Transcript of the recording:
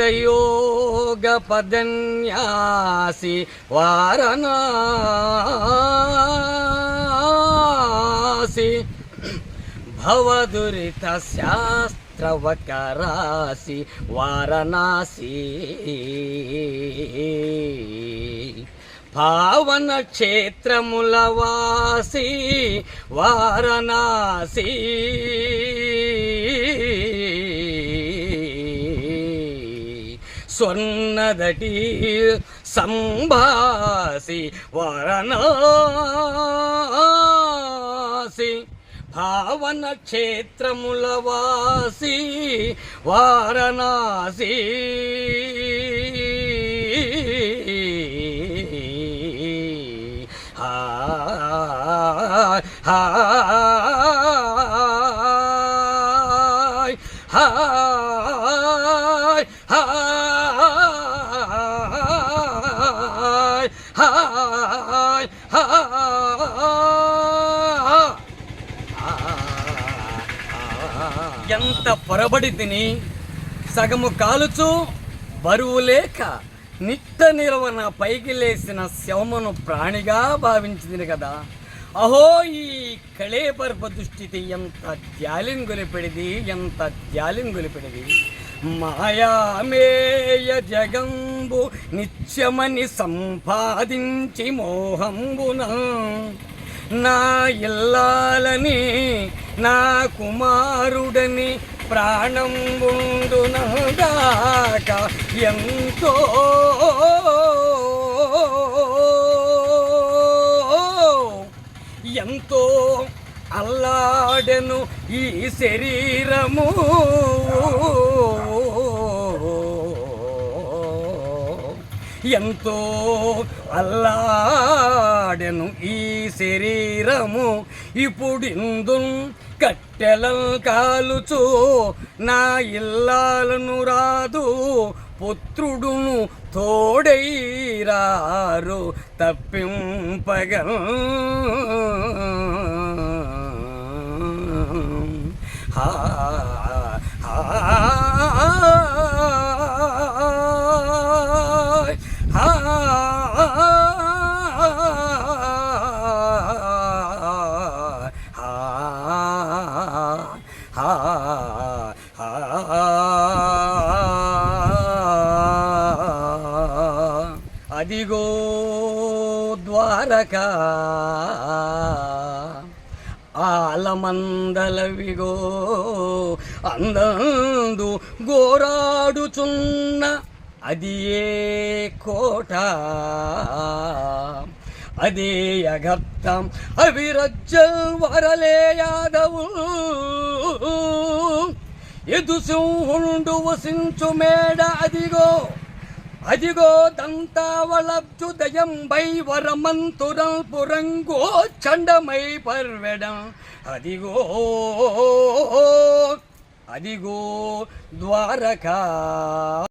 హతయోగ పదన్యాసి వారణాసి. భవదురిత శాస్త్రవకరాసి వారణాసి. పావన క్షేత్రముల వాసి వారణాసి. స్వర్ణదటి సంభాసి వారణాసి భావన క్షేత్రముల వాసి వారణాసి. హాయ్ హాయ్ హాయ్ హాయ్ ఎంత పొరబడి తిని సగము కాలుచు బరువు లేక నిట్ట నిలవన పైకి లేసిన శవమును ప్రాణిగా భావించింది కదా. అహో ఈ కళేపర్ప దుష్టితి ఎంత జాలిని గొలిపెడిది ఎంత జాలిని గొలిపెడిది మాయామేయ జగంబు నిత్యమని సంపాదించి మోహంబున నా ఇల్లాలని నా కుమారుడని ప్రాణం ఉండునగాక ఎంతో ఎంతో అల్లాడెను ఈ శరీరము. ఎంతో అల్లాడెను ఈ శరీరము. ఇప్పుడిందు కట్టెలం కాలుచు నా ఇల్లాలను రాదు. పుత్రుడును తోడైరారు తప్పింపగ హా హా. ఇదిగో ద్వారకా. ఆలమందలవిగో అందందు గోరాడుచున్న అది ఏ కోట? అదే అగత్తం అవిరజ్జ వరలే యాదవు. ఎదు సింహుండు వసించు మేడ అదిగో. అదిగో దంతావళబ్జు దయంబై వరమంతురం పురంగో చండమై పర్వడం. అదిగో అదిగో ద్వారకా